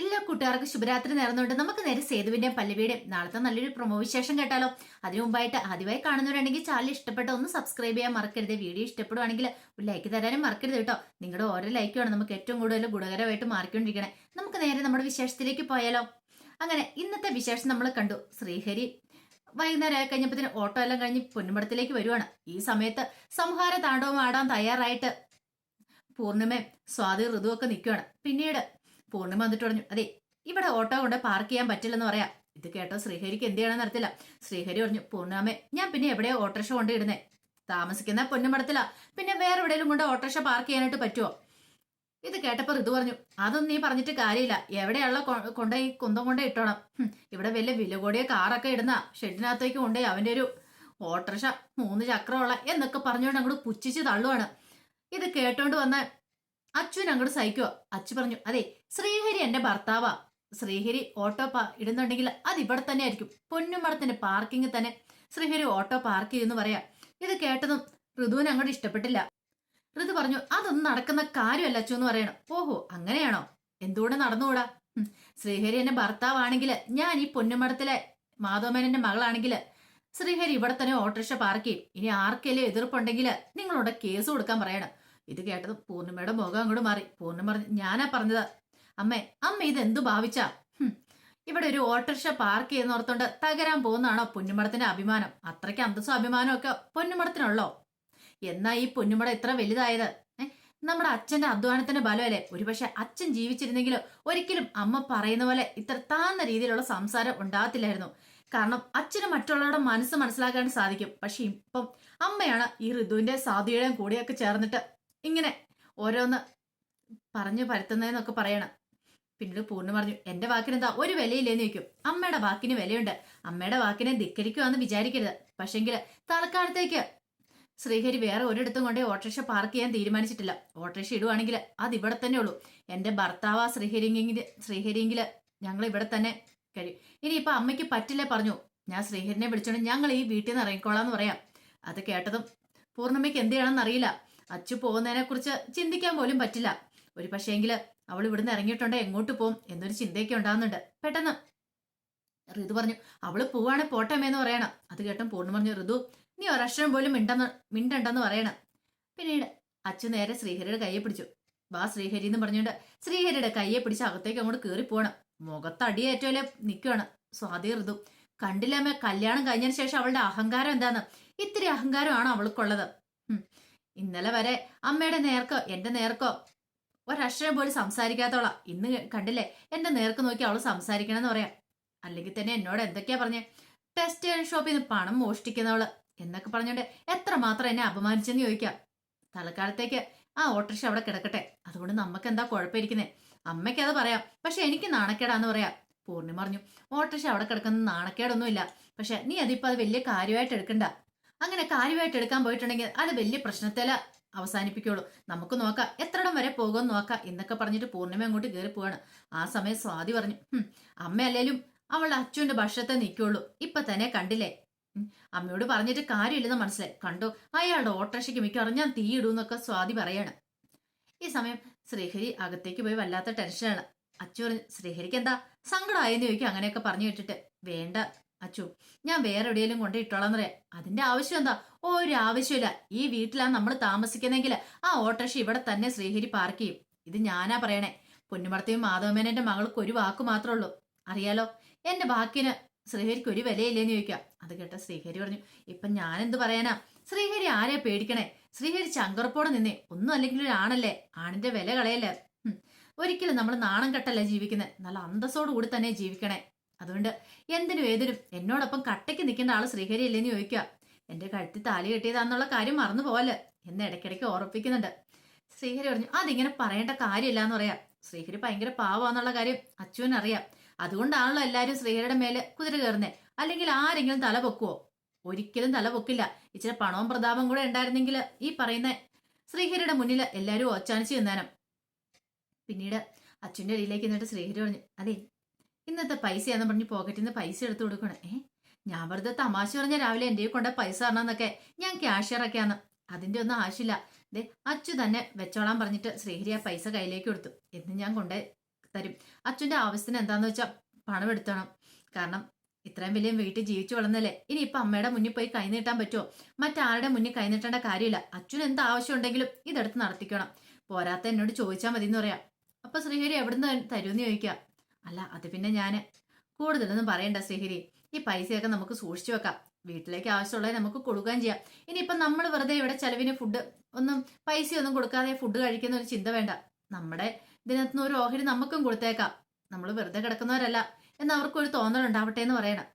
എല്ലാ കൂട്ടുകാർക്കും ശുഭരാത്രി നേർന്നുകൊണ്ട് നമുക്ക് നേരെ സേതുവിന്റെയും പല്ലവിയുടെയും നാളത്തെ നല്ലൊരു പ്രൊമോ വിശേഷം കേട്ടാലോ? അതിനു മുമ്പായിട്ട് ആദ്യമായി കാണുന്നവരുണ്ടെങ്കിൽ ചാനൽ ഇഷ്ടപ്പെട്ട ഒന്ന് സബ്സ്ക്രൈബ് ചെയ്യാൻ മറക്കരുത്. വീഡിയോ ഇഷ്ടപ്പെടുവാണെങ്കിൽ ഒരു ലൈക്ക് തരാനും മറക്കരുത് കേട്ടോ. നിങ്ങളുടെ ഓരോ ലൈക്കുമാണ് നമുക്ക് ഏറ്റവും കൂടുതൽ ഗുണകരമായിട്ട് മാറിക്കൊണ്ടിരിക്കണേ. നമുക്ക് നേരെ നമ്മുടെ വിശേഷത്തിലേക്ക് പോയാലോ? അങ്ങനെ ഇന്നത്തെ വിശേഷം നമ്മൾ കണ്ടു. ശ്രീഹരി വൈകുന്നേരം ആയി കഴിഞ്ഞപ്പത്തിന് ഓട്ടോ എല്ലാം കഴിഞ്ഞ് പൊന്നുമടത്തിലേക്ക് വരുവാണ്. ഈ സമയത്ത് സംഹാര താണ്ഡവം ആടാൻ തയ്യാറായിട്ട് പൂർണിമയും സ്വാതി ഋതുവൊക്കെ നിൽക്കുകയാണ് പിന്നീട് പൂർണിമ വന്നിട്ട് പറഞ്ഞു അതെ ഇവിടെ ഓട്ടോ കൊണ്ട് പാർക്ക് ചെയ്യാൻ പറ്റില്ലെന്ന് പറയാം. ഇത് കേട്ടോ ശ്രീഹരിക്ക് എന്ത് ചെയ്യണമെന്ന് അറിയത്തില്ല. ശ്രീഹരി പറഞ്ഞു പൂർണാമേ ഞാൻ പിന്നെ എവിടെയോ ഓട്ടോറിക്ഷ കൊണ്ട് ഇടുന്നേ താമസിക്കുന്ന പൊന്നുമടത്തില. പിന്നെ വേറെ എവിടെയെങ്കിലും കൊണ്ട് ഓട്ടോറിക്ഷ പാർക്ക് ചെയ്യാനായിട്ട് പറ്റുമോ ഇത് കേട്ടപ്പോൾ ഋതു പറഞ്ഞു അതൊന്നും നീ പറഞ്ഞിട്ട് കാര്യമില്ല. എവിടെയുള്ള കൊണ്ട ഈ കുന്തം കൊണ്ടേ ഇട്ടോണം. ഇവിടെ വലിയ വില കൂടിയ കാറൊക്കെ ഇടുന്ന. ഷെഡിനകത്തേക്ക് കൊണ്ടുപോയി അവന്റെ ഒരു ഓട്ടർഷ മൂന്ന് ചക്രമുള്ള എന്നൊക്കെ പറഞ്ഞുകൊണ്ട് അങ്ങോട്ട് പുച്ഛിച്ച് തള്ളുവാണ്. ഇത് കേട്ടോണ്ട് വന്ന അച്ഛൻ അങ്ങോട്ട് സഹിക്കുവോ. അച്ചു പറഞ്ഞു അതെ ശ്രീഹരി എന്റെ ഭർത്താവാ. ശ്രീഹരി ഓട്ടോ പാ ഇടുന്നുണ്ടെങ്കിൽ അത് ഇവിടെ തന്നെ ആയിരിക്കും. പൊന്നുമടത്തിന്റെ പാർക്കിംഗ് തന്നെ ശ്രീഹരി ഓട്ടോ പാർക്ക് ചെയ്യുന്നു പറയാ. ഇത് കേട്ടതും ഋതുവിന് അങ്ങോട്ട് ഇഷ്ടപ്പെട്ടില്ല. ഋതു പറഞ്ഞു അതൊന്നും നടക്കുന്ന കാര്യമല്ല അച്ചു എന്ന് പറയണം. ഓഹോ അങ്ങനെയാണോ? എന്തുകൊണ്ട് നടന്നുകൂടാ? ശ്രീഹരി എന്റെ ഭർത്താവാണെങ്കിൽ ഞാൻ ഈ പൊന്നുമടത്തിലെ മാധവമേനന്റെ മകളാണെങ്കിൽ ശ്രീഹരി ഇവിടെ തന്നെ ഓട്ടോറിക്ഷ പാർക്ക് ചെയ്യും. ഇനി ആർക്കെങ്കിലും എതിർപ്പുണ്ടെങ്കിൽ നിങ്ങളോട് കേസ് കൊടുക്കാൻ പറയണം. ഇത് കേട്ടത് പൂർണിമയുടെ മുഖം അങ്ങോട്ട് മാറി. പൂർണിമ ഞാനാ പറഞ്ഞത് അമ്മേ അമ്മ ഇത് എന്തു ഭാവിച്ചാ ഇവിടെ ഒരു ഓട്ടോറിക്ഷ പാർക്ക് ചെയ്യുന്ന ഓർത്തോണ്ട് തകരാൻ പോകുന്നതാണോ പൊന്നുമടത്തിന്റെ അഭിമാനം? അത്രയ്ക്ക് അന്തസ്സും അഭിമാനമൊക്കെ പൊന്നുമടത്തിനുള്ളോ? എന്നാ ഈ പൊന്നുമട ഇത്ര വലുതായത്? നമ്മുടെ അച്ഛന്റെ അധ്വാനത്തിന്റെ ബലമല്ലേ ഒരുപക്ഷെ അച്ഛൻ ജീവിച്ചിരുന്നെങ്കിലും ഒരിക്കലും അമ്മ പറയുന്ന പോലെ ഇത്ര താന്ന രീതിയിലുള്ള സംസാരം ഉണ്ടാകത്തില്ലായിരുന്നു. കാരണം അച്ഛന് മറ്റുള്ളവരുടെ മനസ്സ് മനസ്സിലാക്കാൻ സാധിക്കും. പക്ഷെ ഇപ്പം അമ്മയാണ് ഈ ഋതുവിന്റെ സാധുയുടെയും കൂടിയൊക്കെ ചേർന്നിട്ട് ഇങ്ങനെ ഓരോന്ന് പറഞ്ഞു പരത്തുന്നതെന്നൊക്കെ പറയണം. പിന്നീട് പൂർണ പറഞ്ഞു എന്റെ വാക്കിന് എന്താ ഒരു വിലയില്ലേന്ന് ചോദിക്കും. അമ്മയുടെ വാക്കിന് വിലയുണ്ട്. അമ്മയുടെ വാക്കിനെ ധിക്കരിക്കുവാന്ന് വിചാരിക്കരുത്. പക്ഷെങ്കിൽ തൽക്കാലത്തേക്ക് ശ്രീഹരി വേറെ ഒരിടത്തും കൊണ്ടേ ഓട്ടോറിക്ഷ പാർക്ക് ചെയ്യാൻ തീരുമാനിച്ചിട്ടില്ല. ഓട്ടോറിക്ഷ ഇടുവാണെങ്കിൽ അത് ഇവിടെ തന്നെ ഉള്ളൂ. എന്റെ ഭർത്താവാ ശ്രീഹരിയെങ്കിൽ ശ്രീഹരിയെങ്കിൽ ഞങ്ങൾ ഇവിടെ തന്നെ കഴിയും. ഇനി ഇപ്പൊ അമ്മയ്ക്ക് പറ്റില്ലേ പറഞ്ഞു. ഞാൻ ശ്രീഹരിനെ വിളിച്ചോണ്ട് ഞങ്ങൾ ഈ വീട്ടിൽ നിന്ന് ഇറങ്ങിക്കോളാന്ന് പറയാം. അത് കേട്ടതും പൂർണമ്മയ്ക്ക് എന്ത് ചെയ്യണമെന്ന് അറിയില്ല. അച്ചു പോകുന്നതിനെ കുറിച്ച് ചിന്തിക്കാൻ പോലും പറ്റില്ല. ഒരു പക്ഷേങ്കിൽ അവൾ ഇവിടുന്ന് ഇറങ്ങിയിട്ടുണ്ടോ എങ്ങോട്ട് പോകും എന്നൊരു ചിന്തയൊക്കെ ഉണ്ടാകുന്നുണ്ട് പെട്ടെന്ന് ഋതു പറഞ്ഞു അവൾ പോവാണ് പോട്ടമേന്ന് പറയണം. അത് കേട്ടും പൂർണ പറഞ്ഞു ഋതു നീ ഒരക്ഷരം പോലും മിണ്ടെന്ന് മിണ്ടണ്ടെന്ന് പറയണം. പിന്നീട് അച്ചു നേരെ ശ്രീഹരിയുടെ കയ്യെ പിടിച്ചു. വാ ശ്രീഹരി എന്ന് പറഞ്ഞുകൊണ്ട് ശ്രീഹരിയുടെ കയ്യെ പിടിച്ച് അകത്തേക്ക് അങ്ങോട്ട് കയറി പോകണം മുഖത്ത് അടിയേറ്റോലെ നിൽക്കുകയാണ് സ്വാതി ഋതു കണ്ടില്ലമ്മ കല്യാണം കഴിഞ്ഞതിന് ശേഷം അവളുടെ അഹങ്കാരം എന്താന്ന്? ഇത്തിരി അഹങ്കാരമാണ് അവൾക്കുള്ളത്? ഇന്നലെ വരെ അമ്മയുടെ നേർക്കോ എന്റെ നേർക്കോ ഒരക്ഷരം പോലും സംസാരിക്കാത്തോളാ ഇന്ന് കണ്ടില്ലേ? എന്റെ നേർക്ക് നോക്കി അവൾ സംസാരിക്കണമെന്ന് പറയാം. അല്ലെങ്കിൽ തന്നെ എന്നോട് എന്തൊക്കെയാ പറഞ്ഞേ? ടെക്സ്റ്റൈൽ ഷോപ്പിൽ നിന്ന് പണം മോഷ്ടിക്കുന്നവൾ. എന്നൊക്കെ പറഞ്ഞോണ്ട് എത്ര മാത്രം എന്നെ അപമാനിച്ചെന്ന് ചോദിക്കാം. തൽക്കാലത്തേക്ക് ആ ഓട്ടോറിക്ഷ അവിടെ കിടക്കട്ടെ. അതുകൊണ്ട് നമുക്ക് എന്താ കുഴപ്പമിരിക്കുന്നേ? അമ്മയ്ക്ക് അത് പറയാം. പക്ഷെ എനിക്ക് നാണക്കേടാന്ന് പറയാം. പൂർണി പറഞ്ഞു ഓട്ടോറിക്ഷ അവിടെ കിടക്കുന്ന നാണക്കേടൊന്നുമില്ല. പക്ഷെ നീ അതിപ്പോ അത് വലിയ കാര്യമായിട്ട് എടുക്കണ്ട. അങ്ങനെ കാര്യമായിട്ട് എടുക്കാൻ പോയിട്ടുണ്ടെങ്കിൽ അത് വലിയ പ്രശ്നത്തില. അവസാനിപ്പിക്കുള്ളൂ. നമുക്ക് നോക്കാം എത്രയിടം വരെ പോകുമെന്ന് നോക്കാം. എന്നൊക്കെ പറഞ്ഞിട്ട് പൂർണിമ അങ്ങോട്ട് കയറി പോവാണ്. ആ സമയം സ്വാതി പറഞ്ഞു "ഹും, അമ്മ അല്ലേലും അവളുടെ അച്ഛന്റെ ഭക്ഷണത്തെ നിൽക്കുള്ളൂ ഇപ്പൊ തന്നെ കണ്ടില്ലേ? അമ്മയോട് പറഞ്ഞിട്ട് കാര്യമില്ലെന്ന് മനസ്സിലായി. കണ്ടു അയാളുടെ ഓട്ടോറിക്ഷയ്ക്ക് മിക്കവാറും ഞാൻ തീയിടൂന്നൊക്കെ സ്വാതി പറയാണ്. ഈ സമയം ശ്രീഹരി അകത്തേക്ക് പോയി വല്ലാത്ത ടെൻഷനാണ് അച്ഛൻ പറഞ്ഞു ശ്രീഹരിക്ക് എന്താ? സങ്കടമായെന്ന് ചോദിക്കും. അങ്ങനെയൊക്കെ പറഞ്ഞു കേട്ടിട്ട്. വേണ്ട അച്ചു ഞാൻ വേറെ എവിടെയെങ്കിലും കൊണ്ട് ഇട്ടോളാന്ന് പറയാം. അതിന്റെ ആവശ്യം എന്താ? ഒരു ആവശ്യമില്ല ഈ വീട്ടിലാണ് നമ്മൾ താമസിക്കുന്നെങ്കിൽ ആ ഓട്ടോറിക്ഷ ഇവിടെ തന്നെ ശ്രീഹരി പാർക്ക് ചെയ്യും. ഇത് ഞാനാ പറയണേ. പൊന്നുമടത്തെയും മാധവമേനന്റെ മകൾക്ക് ഒരു വാക്ക് മാത്രമേ ഉള്ളൂ. അറിയാലോ? എന്റെ വാക്കിന് ശ്രീഹരിക്ക് ഒരു വിലയില്ലേന്ന് ചോദിക്കാം അത് കേട്ട ശ്രീഹരി പറഞ്ഞു ഇപ്പൊ ഞാൻ എന്ത് പറയാനാ? ശ്രീഹരി ആരെ പേടിക്കണേ? ശ്രീഹരി ചങ്കറപ്പോടെ നിന്നേ. ഒന്നും അല്ലെങ്കിൽ ഒരു ആണല്ലേ? ആണിന്റെ വില കളയല്ലേ? ഒരിക്കലും നമ്മൾ നാണം കെട്ടല്ല ജീവിക്കുന്നത് നല്ല അന്തസ്സോടു കൂടി തന്നെ ജീവിക്കണേ. അതുകൊണ്ട് എന്തിനും ഏതിനും എന്നോടൊപ്പം കട്ടയ്ക്ക് നിൽക്കുന്ന ആൾ ശ്രീഹരി അല്ലേന്ന് ചോദിക്കുക. എന്റെ കഴുത്തി താലി കെട്ടിയതാന്നുള്ള കാര്യം മറന്നു പോവല്ലേ? എന്ന് ഇടയ്ക്കിടയ്ക്ക് ഓർപ്പിക്കുന്നുണ്ട് ശ്രീഹരി പറഞ്ഞു അതിങ്ങനെ പറയേണ്ട കാര്യമില്ല എന്ന് പറയാം. ശ്രീഹരി ഭയങ്കര പാവാന്നുള്ള കാര്യം അച്ഛൻ അറിയാം അതുകൊണ്ടാണല്ലോ എല്ലാവരും ശ്രീഹരിയുടെ മേലെ കുതിര കയറുന്നേ. അല്ലെങ്കിൽ ആരെങ്കിലും തല പൊക്കുവോ? ഒരിക്കലും തല പൊക്കില്ല. ഇച്ചിരി പണവും പ്രതാപം കൂടെ ഉണ്ടായിരുന്നെങ്കിൽ ഈ പറയുന്ന ശ്രീഹരിയുടെ മുന്നിൽ എല്ലാവരും ഓച്ചാനിച്ച് നിന്നേനം. പിന്നീട് അച്ഛന്റെ ഇടയിലേക്ക് നിന്നിട്ട് ശ്രീഹരി പറഞ്ഞു അതെ ഇന്നത്തെ പൈസയാന്ന് പറഞ്ഞ് പോക്കറ്റിൽ നിന്ന് പൈസ എടുത്തു കൊടുക്കണം. ഏ? ഞാൻ വെറുതെ തമാശ പറഞ്ഞ രാവിലെ എന്റെ കൊണ്ട പൈസ തരണമെന്നൊക്കെ ഞാൻ ക്യാഷ്യറൊക്കെയാന്ന് അതിന്റെ ഒന്നും ആവശ്യമില്ല. ദേ അച്ചു തന്നെ വെച്ചോളാൻ പറഞ്ഞിട്ട് ശ്രീഹരി ആ പൈസ കയ്യിലേക്ക് കൊടുത്തു. എന്ന് ഞാൻ കൊണ്ടേ തരും. അച്ഛന്റെ ആവശ്യത്തിന് എന്താന്ന് വെച്ചാൽ പണം എടുത്തണം. കാരണം ഇത്രയും വലിയ വീട്ടിൽ ജീവിച്ചു വളർന്നല്ലേ? ഇനി ഇപ്പൊ അമ്മയുടെ മുന്നിൽ പോയി കൈനീട്ടാൻ പറ്റുമോ മറ്റാരുടെ മുന്നിൽ കൈനീട്ടേണ്ട കാര്യമില്ല. അച്ഛന് എന്ത് ആവശ്യം ഉണ്ടെങ്കിലും ഇതെടുത്ത് നടത്തിക്കണം. പോരാത്ത എന്നോട് ചോദിച്ചാൽ മതി എന്ന് പറയാം. അപ്പൊ ശ്രീഹരി എവിടുന്ന് തരുമെന്ന് ചോദിക്കാം? അല്ല അത് പിന്നെ ഞാൻ കൂടുതലൊന്നും പറയണ്ട ശ്രീഹരി ഈ പൈസയൊക്കെ നമുക്ക് സൂക്ഷിച്ചു വെക്കാം. വീട്ടിലേക്ക് ആവശ്യമുള്ളത് നമുക്ക് കൊടുക്കുകയും ചെയ്യാം. ഇനിയിപ്പം നമ്മൾ വെറുതെ ഇവിടെ ചെലവിന് ഫുഡ് ഒന്നും പൈസയൊന്നും കൊടുക്കാതെ ഫുഡ് കഴിക്കുന്ന ഒരു ചിന്ത വേണ്ട. നമ്മുടെ ഇതിനകത്തുനിന്ന് ഒരു ഓഹരി നമുക്കും കൊടുത്തേക്കാം. നമ്മൾ വെറുതെ കിടക്കുന്നവരല്ല എന്ന് അവർക്കൊരു തോന്നലുണ്ടാവട്ടെ എന്ന് പറയണം.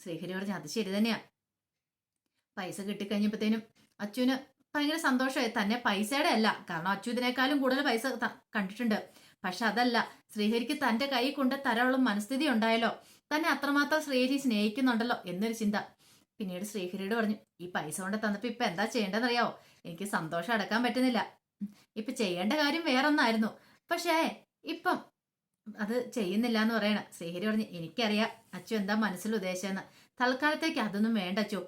ശ്രീഹരി പറഞ്ഞ അത് ശരി തന്നെയാ. പൈസ കിട്ടിക്കഴിഞ്ഞപ്പോഴത്തേനും അച്ഛന് ഭയങ്കര സന്തോഷമായി. തന്നെ പൈസയുടെ അല്ല. കാരണം അച്ചു ഇതിനേക്കാളും കൂടുതൽ പൈസ കണ്ടിട്ടുണ്ട്. പക്ഷെ അതല്ല ശ്രീഹരിക്ക് തന്റെ കൈ കൊണ്ട് തരാനുള്ള മനസ്ഥിതി ഉണ്ടായല്ലോ. തന്നെ അത്രമാത്രം ശ്രീഹരി സ്നേഹിക്കുന്നുണ്ടല്ലോ എന്നൊരു ചിന്ത. പിന്നീട് ശ്രീഹരിയോട് പറഞ്ഞു ഈ പൈസ കൊണ്ട് തന്നപ്പോ ഇപ്പൊ എന്താ ചെയ്യേണ്ടതെന്നറിയാവോ? എനിക്ക് സന്തോഷം അടക്കാൻ പറ്റുന്നില്ല. ഇപ്പൊ ചെയ്യേണ്ട കാര്യം വേറൊന്നായിരുന്നു. പക്ഷേ ഇപ്പം അത് ചെയ്യുന്നില്ല എന്ന് പറയണ ശ്രീഹരി പറഞ്ഞു എനിക്കറിയാം അച്ചു എന്താ മനസ്സിൽ ഉദ്ദേശിച്ചെന്ന് തൽക്കാലത്തേക്ക് അതൊന്നും വേണ്ട അച്ചു.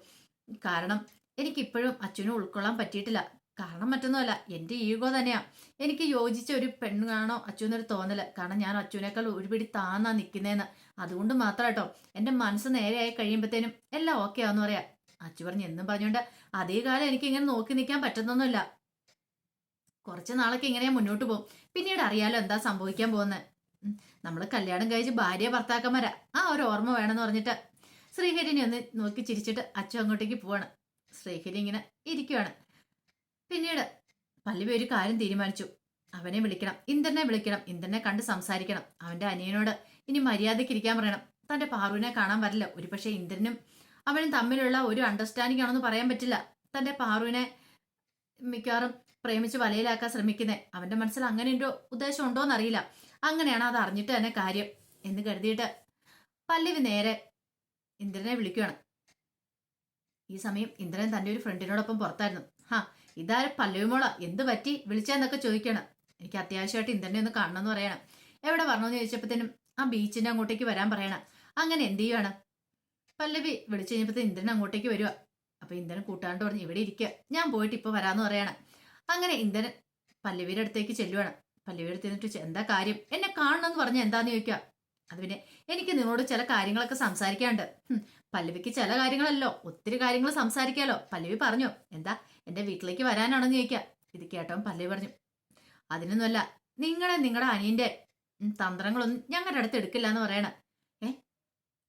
കാരണം എനിക്കിപ്പോഴും അച്ഛനെ ഉൾക്കൊള്ളാൻ പറ്റിയിട്ടില്ല. കാരണം മറ്റൊന്നുമല്ല എന്റെ ഈഗോ തന്നെയാ. എനിക്ക് യോജിച്ച ഒരു പെണ്ണാണോ അച്ഛനൊരു തോന്നൽ? കാരണം ഞാൻ അച്ഛനേക്കാൾ ഒരുപിടി താന്നാ നിൽക്കുന്നതെന്ന് അതുകൊണ്ട് മാത്രം കേട്ടോ. എന്റെ മനസ്സ് നേരെയായി കഴിയുമ്പോഴത്തേനും എല്ലാം ഓക്കെ ആന്ന് പറയാം. അച്ചു പറഞ്ഞു എന്നും പറഞ്ഞുകൊണ്ട് അതേ കാലം എനിക്ക് ഇങ്ങനെ നോക്കി നിൽക്കാൻ പറ്റുന്നൊന്നുമില്ല. കുറച്ച് നാളൊക്കെ ഇങ്ങനെ മുന്നോട്ട് പോകും. പിന്നീട് അറിയാലോ എന്താ സംഭവിക്കാൻ പോകുന്നത് നമ്മൾ കല്യാണം കഴിച്ച് ഭാര്യ ഭർത്താക്കന്മാരാ. ആ ഒരു ഓർമ്മ വേണമെന്ന് പറഞ്ഞിട്ട് ശ്രീഹരിനെ ഒന്ന് നോക്കി ചിരിച്ചിട്ട് അച്ഛൻ അങ്ങോട്ടേക്ക് പോവാണ്. ശ്രീഹരി ഇങ്ങനെ ഇരിക്കുവാണ്. പിന്നീട് പല്ലവി ഒരു കാര്യം തീരുമാനിച്ചു. അവനെ വിളിക്കണം ഇന്ദ്രനെ വിളിക്കണം ഇന്ദ്രനെ കണ്ട് സംസാരിക്കണം. അവന്റെ അനിയനോട് ഇനി മര്യാദയ്ക്ക് ഇരിക്കാൻ പറയണം. തന്റെ പാറുവിനെ കാണാൻ വരില്ല. ഒരുപക്ഷെ ഇന്ദ്രനും അവനും തമ്മിലുള്ള ഒരു അണ്ടർസ്റ്റാൻഡിംഗ് ആണെന്ന് പറയാൻ പറ്റില്ല. തന്റെ പാറുവിനെ മിക്കവാറും പ്രേമിച്ച് വലയിലാക്കാൻ ശ്രമിക്കുന്നേ. അവന്റെ മനസ്സിൽ അങ്ങനെ ഒരു ഉദ്ദേശം ഉണ്ടോ എന്നറിയില്ല. അങ്ങനെയാണ് അത് അറിഞ്ഞിട്ട് തന്നെ കാര്യം എന്ന് കരുതിയിട്ട് പല്ലവി നേരെ ഇന്ദ്രനെ വിളിക്കുകയാണ് ഈ സമയം ഇന്ദ്രൻ തന്റെ ഒരു ഫ്രണ്ടിനോടൊപ്പം പുറത്തായിരുന്നു. ഹാ ഇതാരും പല്ലവി മോള? എന്ത് പറ്റി? വിളിച്ചെന്നൊക്കെ ചോദിക്കണം. എനിക്ക് അത്യാവശ്യമായിട്ട് ഇന്ദ്രനെ ഒന്ന് കാണണം എന്ന് പറയണം. എവിടെ വരണമെന്ന് ചോദിച്ചപ്പോഴത്തേനും ആ ബീച്ചിന്റെ അങ്ങോട്ടേക്ക് വരാൻ പറയണം. അങ്ങനെ എന്ത് ചെയ്യുവാണ്? പല്ലവി വിളിച്ചു കഴിഞ്ഞപ്പോഴത്തെ ഇന്ദ്രൻ അങ്ങോട്ടേക്ക് വരിക അപ്പൊ ഇന്ദ്രൻ കൂട്ടാണ്ട് പറഞ്ഞു ഇവിടെ ഇരിക്കുക ഞാൻ പോയിട്ട് ഇപ്പൊ വരാന്ന് പറയണം. അങ്ങനെ ഇന്ദ്രൻ പല്ലവിയുടെ അടുത്തേക്ക് ചെല്ലുവാണ്. പല്ലവിയുടെ അടുത്ത് എന്താ കാര്യം? എന്നെ കാണണം എന്ന് പറഞ്ഞ എന്താന്ന് ചോദിക്കുക അത് പിന്നെ എനിക്ക് നിങ്ങളോട് ചില കാര്യങ്ങളൊക്കെ സംസാരിക്കാണ്ട് പല്ലവിക്ക് ചില കാര്യങ്ങളല്ലോ. ഒത്തിരി കാര്യങ്ങൾ സംസാരിക്കാലോ. പല്ലവി പറഞ്ഞു എന്താ എന്റെ വീട്ടിലേക്ക് വരാനാണെന്ന് ചോദിക്കുക ഇത് കേട്ടോ പല്ലവി പറഞ്ഞു അതിനൊന്നുമല്ല നിങ്ങളെ നിങ്ങളുടെ അനിയന്റെ തന്ത്രങ്ങളൊന്നും ഞങ്ങളുടെ അടുത്ത് എടുക്കില്ല എന്ന് പറയണ. ഏ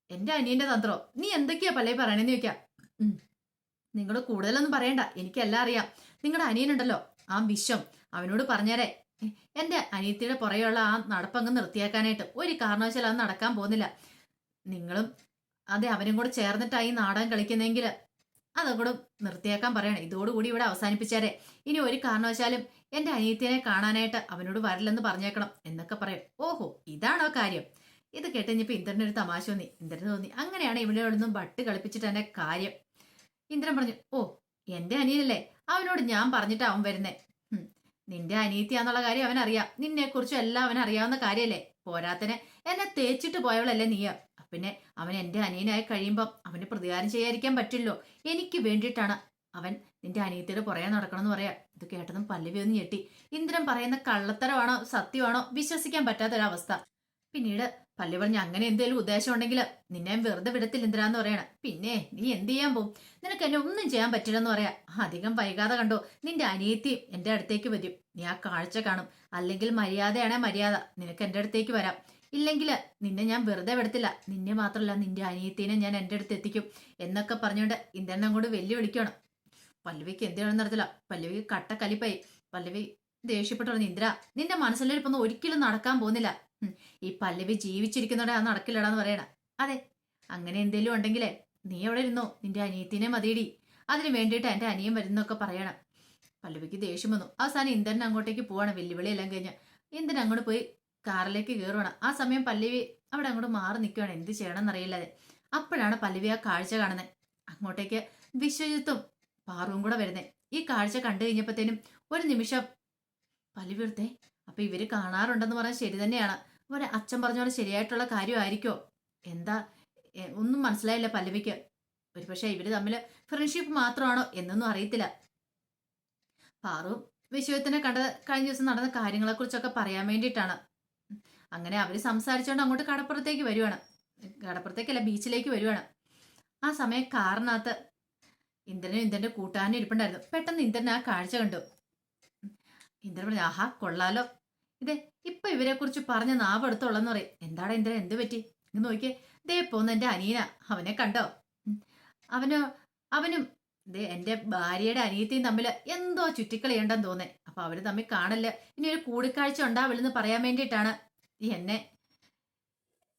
എന്റെ അനിയന്റെ തന്ത്രോ? നീ എന്തൊക്കെയാ പല്ലവി പറയണെന്ന് ചോദിക്കാം. നിങ്ങൾ കൂടുതലൊന്നും പറയണ്ട. എനിക്കെല്ലാം അറിയാം. നിങ്ങളുടെ അനിയനുണ്ടല്ലോ ആ വിശ്വം. അവനോട് പറഞ്ഞേരെ. എന്റെ അനിയത്തിയുടെ പുറകെയുള്ള ആ നടപ്പങ്ങ് നിർത്തിയാക്കാനായിട്ട് ഒരു കാരണവശാലും അത് നടക്കാൻ പോകുന്നില്ല. നിങ്ങളും അതെ അവനും കൂടെ ചേർന്നിട്ടായി നാടകം കളിക്കുന്നെങ്കിൽ അതുകൂടെ നിർത്തിയാക്കാൻ പറയണം. ഇതോടുകൂടി ഇവിടെ അവസാനിപ്പിച്ചാരെ. ഇനി ഒരു കാരണവശാലും എന്റെ അനിയത്തിനെ കാണാനായിട്ട് അവനോട് വരില്ലെന്ന് പറഞ്ഞേക്കണം എന്നൊക്കെ പറയും. ഓഹോ ഇതാണോ കാര്യം? ഇത് കേട്ടുകഴിഞ്ഞപ്പോ ഇന്ദ്രന് ഒരു തമാശ തോന്നി. ഇന്ദ്രൻ തോന്നി അങ്ങനെയാണ് ഇവിടെ നിന്നും ബട്ട് കളിപ്പിച്ചിട്ട് എന്റെ കാര്യം? ഇന്ദ്രൻ പറഞ്ഞു ഓ എന്റെ അനിയനല്ലേ? അവനോട് ഞാൻ പറഞ്ഞിട്ട് അവൻ വരുന്നേ. നിന്റെ അനിയത്തിയാന്നുള്ള കാര്യം അവനറിയാം. നിന്നെ കുറിച്ചും എല്ലാം അവനറിയാവുന്ന കാര്യമല്ലേ പോരാത്തനെ എന്നെ തേച്ചിട്ട് പോയവളല്ലേ നീയ. പിന്നെ അവൻ എന്റെ അനിയനായി കഴിയുമ്പം അവന് പ്രതികാരം ചെയ്യാതിരിക്കാൻ പറ്റില്ലോ. എനിക്ക് വേണ്ടിയിട്ടാണ് അവൻ നിന്റെ അനിയത്തിയുടെ പുറകെ നടക്കണമെന്ന് പറയാ. ഇത് കേട്ടതും പല്ലവി ഒന്ന് ഞെട്ടി. ഇന്ദ്രൻ പറയുന്ന കള്ളത്തരമാണോ സത്യമാണോ വിശ്വസിക്കാൻ പറ്റാത്തൊരവസ്ഥ. പിന്നീട് പല്ലി പറഞ്ഞ അങ്ങനെ എന്തെങ്കിലും ഉദ്ദേശം ഉണ്ടെങ്കിൽ നിന്നെ വെറുതെ വിടത്തില്ല ഇന്ദ്രാന്ന് പറയണം. പിന്നെ നീ എന്ത് ചെയ്യാൻ പോകും നിനക്ക് എന്നെ ഒന്നും ചെയ്യാൻ പറ്റില്ലെന്ന് പറയാ. അധികം വൈകാതെ കണ്ടോ നിന്റെ അനിയത്തി എന്റെ അടുത്തേക്ക് വരും. നീ ആ കാഴ്ച കാണും. അല്ലെങ്കിൽ മര്യാദയാണേ മര്യാദ. നിനക്ക് എന്റെ അടുത്തേക്ക് വരാം. ഇല്ലെങ്കിൽ നിന്നെ ഞാൻ വെറുതെ വിടത്തില്ല. നിന്നെ മാത്രമല്ല നിന്റെ അനിയത്തിനെ ഞാൻ എന്റെ അടുത്ത് എത്തിക്കും എന്നൊക്കെ പറഞ്ഞുകൊണ്ട് ഇന്ദ്രനെ അങ്ങോട്ട് വെല്ലുവിളിക്കണം പല്ലവിക്ക് എന്തിനാണെന്ന് അറിയത്തില്ല. പല്ലവിക്ക് കട്ട കലിപ്പായി. പല്ലവി ദേഷ്യപ്പെട്ടു പറഞ്ഞു ഇന്ദ്ര നിന്റെ മനസ്സിലിരിപ്പൊന്നും ഒരിക്കലും നടക്കാൻ പോകുന്നില്ല. ഈ പല്ലവി ജീവിച്ചിരിക്കുന്നവിടെ അത് നടക്കില്ലടാന്ന് പറയണ. അതെ അങ്ങനെ എന്തേലും ഉണ്ടെങ്കിലേ നീ എവിടെ ഇരുന്നോ? നിന്റെ അനിയത്തിനെ മതിയിടി. അതിന് വേണ്ടിയിട്ട് എന്റെ അനിയൻ വരുന്നൊക്കെ പറയണം. പല്ലവിക്ക് ദേഷ്യം വന്നു. അവസാനം ഇന്ദ്രൻ അങ്ങോട്ടേക്ക് പോവാണ്. വെല്ലുവിളി എല്ലാം കഴിഞ്ഞ് ഇന്ദ്രൻ അങ്ങോട്ട് പോയി കാറിലേക്ക് കയറുവാണ് ആ സമയം പല്ലവി അവിടെ അങ്ങോട്ട് മാറി നിൽക്കുകയാണ് എന്ത് ചെയ്യണമെന്ന് അറിയില്ലാതെ അപ്പോഴാണ് പല്ലവി ആ കാഴ്ച കാണുന്നത്. അങ്ങോട്ടേക്ക് വിശ്വജിത്തും പാറുവും കൂടെ വരുന്നത് ഈ കാഴ്ച കണ്ടു കഴിഞ്ഞപ്പോഴത്തേനും ഒരു നിമിഷം പല്ലവി എടുത്തേ അപ്പൊ ഇവർ കാണാറുണ്ടെന്ന് പറഞ്ഞാൽ ശരി തന്നെയാണ്. ഒരു അച്ഛൻ പറഞ്ഞ പോലെ ശരിയായിട്ടുള്ള കാര്യമായിരിക്കോ? എന്താ? ഒന്നും മനസ്സിലായില്ല പല്ലവിക്ക്. ഒരുപക്ഷെ ഇവർ തമ്മിൽ ഫ്രണ്ട്ഷിപ്പ് മാത്രമാണോ എന്നൊന്നും അറിയത്തില്ല. പാറും വിശ്വത്തിനെ കണ്ട കഴിഞ്ഞ ദിവസം നടന്ന കാര്യങ്ങളെക്കുറിച്ചൊക്കെ പറയാൻ വേണ്ടിയിട്ടാണ്. അങ്ങനെ അവർ സംസാരിച്ചുകൊണ്ട് അങ്ങോട്ട് കടപ്പുറത്തേക്ക് വരുവാണ്. കടപ്പുറത്തേക്കല്ല ബീച്ചിലേക്ക് വരുവാണ്. ആ സമയം കാറിനകത്ത് ഇന്ദ്രനും ഇന്ദ്രന്റെ കൂട്ടാനും ഇരിപ്പുണ്ടായിരുന്നു. പെട്ടെന്ന് ഇന്ദ്രൻ ആ കാഴ്ച കണ്ടു. ഇന്ദ്രൻ പറഞ്ഞു ആഹാ കൊള്ളാലോ. ഇതേ ഇപ്പൊ ഇവരെ കുറിച്ച് പറഞ്ഞ നാവെടുത്തോളെന്ന് പറയും. എന്താടാ ഇന്ദ്രൻ എന്ത് പറ്റി? ഇന്ന് നോക്കിയേ. ദേ പോന്ന് എന്റെ അനിയന. അവനെ കണ്ടോ? അവനോ അവനും ദേ എന്റെ ഭാര്യയുടെ അനിയത്തിയും തമ്മിൽ എന്തോ ചുറ്റിക്കളിയുണ്ടെന്ന് തോന്നേ. അപ്പൊ അവർ തമ്മിൽ കാണല്ല. ഇനി ഒരു കൂടിക്കാഴ്ച ഉണ്ടാവില്ലെന്ന് പറയാൻ വേണ്ടിയിട്ടാണ് എന്നെ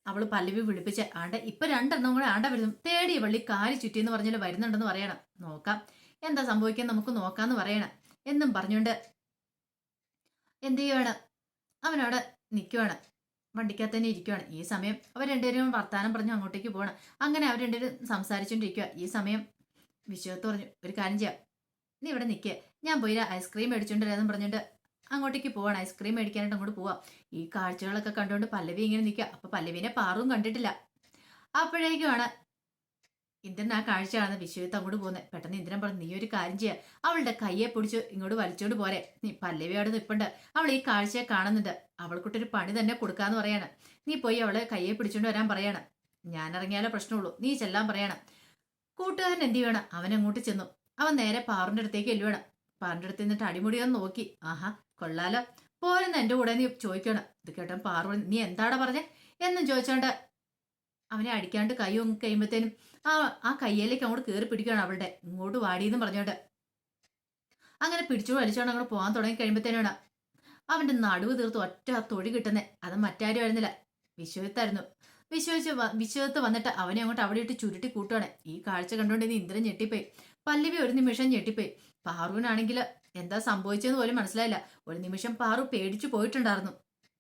അവൾ പല്ലവി വിളിപ്പിച്ച് ആണ്ട ഇപ്പൊ രണ്ടെണ്ണം കൂടെ ആണ്ട വരുന്നു. തേടി വള്ളി കാലി ചുറ്റി എന്ന് പറഞ്ഞാൽ വരുന്നുണ്ടെന്ന് പറയണം. നോക്കാം. എന്താ സംഭവിക്കാൻ നമുക്ക് നോക്കാന്ന് പറയണം. എന്നും പറഞ്ഞുകൊണ്ട് എന്ത് ചെയ്യുവാണ്? അവനവിടെ നിൽക്കുവാണ് വണ്ടിക്കകത്ത് തന്നെ ഇരിക്കുവാണ്. ഈ സമയം അവർ രണ്ടുപേരും വർത്താനം പറഞ്ഞ് അങ്ങോട്ടേക്ക് പോകണം അങ്ങനെ അവർ രണ്ടുപേരും സംസാരിച്ചുകൊണ്ടിരിക്കുക ഈ സമയം വിശ്വത്ത് പറഞ്ഞു ഒരു കാര്യം ചെയ്യാം. നീ ഇവിടെ നിൽക്കുക ഞാൻ പോയി ഐസ്ക്രീം മേടിച്ചോണ്ട് വരാമെന്ന് പറഞ്ഞിട്ട് അങ്ങോട്ടേക്ക് പോവാണ്. ഐസ്ക്രീം മേടിക്കാനായിട്ട് അങ്ങോട്ട് പോവാം. ഈ കാഴ്ചകളൊക്കെ കണ്ടുകൊണ്ട് പല്ലവി ഇങ്ങനെ നിൽക്കുക അപ്പൊ പല്ലവിനെ പാറും കണ്ടിട്ടില്ല. അപ്പോഴേക്കുമാണ് ഇന്ദ്രൻ ആ കാഴ്ച കാണുന്ന അങ്ങോട്ട് പോകുന്നത് പെട്ടെന്ന് ഇന്ദ്രൻ പറഞ്ഞു നീ ഒരു കാര്യം ചെയ്യുക അവളുടെ കയ്യെ പിടിച്ച് ഇങ്ങോട്ട് വലിച്ചോണ്ട് പോരെ. നീ പല്ലവി അവിടെ നിൽപ്പുണ്ട് അവൾ ഈ കാഴ്ചയെ കാണുന്നുണ്ട്. അവൾക്കൊട്ടൊരു പണി തന്നെ കൊടുക്കാന്ന് പറയാണ്. നീ പോയി അവളെ കയ്യെ പിടിച്ചോണ്ട് വരാൻ പറയാണ്. ഞാൻ ഇറങ്ങിയാലേ പ്രശ്നമുള്ളൂ. നീ ചെല്ലാൻ പറയണം. കൂട്ടുകാരൻ എന്ത് ചെയ്യണം അവൻ അങ്ങോട്ട് ചെന്നു. അവൻ നേരെ പാറിന്റെ അടുത്തേക്ക് എല്ലുവേണം പാറിന്റെ അടുത്ത് നിന്നിട്ട് അടിമുടിയൊന്ന് നോക്കി. ആഹാ കൊള്ളാലോ. പോരെന്ന് എന്റെ കൂടെ നീ ചോദിക്കണം. ഇത് കേട്ടോ പാർവതി നീ എന്താടാ പറഞ്ഞേ? എന്നും ചോദിച്ചോണ്ട് അവനെ അടിക്കാണ്ട് കൈ ഒങ്ങി ആ ആ കയ്യിലേക്ക് അങ്ങോട്ട് കയറി പിടിക്കുകയാണ് അവളുടെ. ഇങ്ങോട്ട് വാടിയെന്നും പറഞ്ഞോണ്ട്. അങ്ങനെ പിടിച്ചു വലിച്ചോണ്ട് അങ്ങോട്ട് പോകാൻ തുടങ്ങി കഴിയുമ്പത്തേനാണ് അവന്റെ നടുവ് തീർത്ത് ഒറ്റ തൊഴി കിട്ടുന്നേ. അത് മറ്റാരും ആയിരുന്നില്ല. വിശ്വത്തായിരുന്നു വിശ്വസിച്ച് വിശ്വത്ത് വന്നിട്ട് അവനെ അങ്ങോട്ട് അവിടെ ഇട്ട് ചുരുട്ടി കൂട്ടുകയാണ് ഈ കാഴ്ച കണ്ടുകൊണ്ട് ഇന്ന് ഇന്ദ്രൻ ഞെട്ടിപ്പോയി. പല്ലവി ഒരു നിമിഷം ഞെട്ടിപ്പോയി. പാറുവിനാണെങ്കിൽ എന്താ സംഭവിച്ചതെന്ന് പോലും മനസ്സിലായില്ല. ഒരു നിമിഷം പാറു പേടിച്ചു പോയിട്ടുണ്ടായിരുന്നു.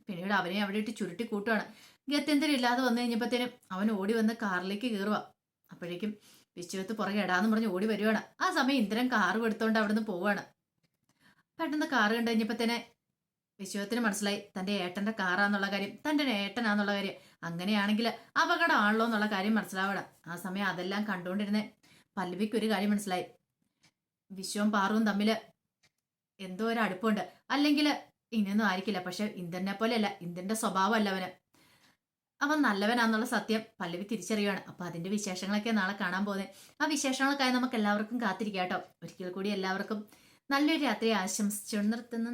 പിന്നീട് അവനെ അവിടെ ഇട്ട് ചുരുട്ടി കൂട്ടുകയാണ് ഗത്യന്തരം ഇല്ലാതെ വന്നു കഴിഞ്ഞപ്പോഴത്തേനും അവൻ ഓടി വന്ന് കാറിലേക്ക് കയറുക അപ്പോഴേക്കും വിശ്വത്ത് പുറകെ ഇടാന്ന് പറഞ്ഞ് ഓടി വരുവാണ്. ആ സമയം ഇന്ദ്രൻ കാറ് എടുത്തോണ്ട് അവിടുന്ന് പോവാണ്. പെട്ടെന്ന് കാറ് കണ്ടു കഴിഞ്ഞപ്പോഴത്തേനെ വിശ്വത്തിന് മനസ്സിലായി. തന്റെ ഏട്ടന്റെ കാറാന്നുള്ള കാര്യം തന്റെ ഏട്ടനാന്നുള്ള കാര്യം. അങ്ങനെയാണെങ്കിൽ അപകടമാണല്ലോ എന്നുള്ള കാര്യം മനസ്സിലാവണം. ആ സമയം അതെല്ലാം കണ്ടുകൊണ്ടിരുന്നേ പല്ലവിക്ക് ഒരു കാര്യം മനസ്സിലായി. വിശ്വവും പാറുവും തമ്മിൽ എന്തോ ഒരു അടുപ്പുണ്ട്. അല്ലെങ്കിൽ ഇങ്ങനെയൊന്നും ആയിരിക്കില്ല. പക്ഷെ ഇന്ദ്രനെ പോലെയല്ല ഇന്ദ്രന്റെ സ്വഭാവമല്ല അവന് അവൻ നല്ലവനാന്നുള്ള സത്യം പല്ലവി തിരിച്ചറിയുകയാണ് അപ്പൊ അതിന്റെ വിശേഷങ്ങളൊക്കെ നാളെ കാണാൻ പോകുന്നത് ആ വിശേഷങ്ങൾക്കായി നമുക്ക് എല്ലാവർക്കും കാത്തിരിക്കാം കേട്ടോ. ഒരിക്കൽ കൂടി എല്ലാവർക്കും നല്ലൊരു രാത്രി ആശംസിച്ചു നിർത്തുന്നു.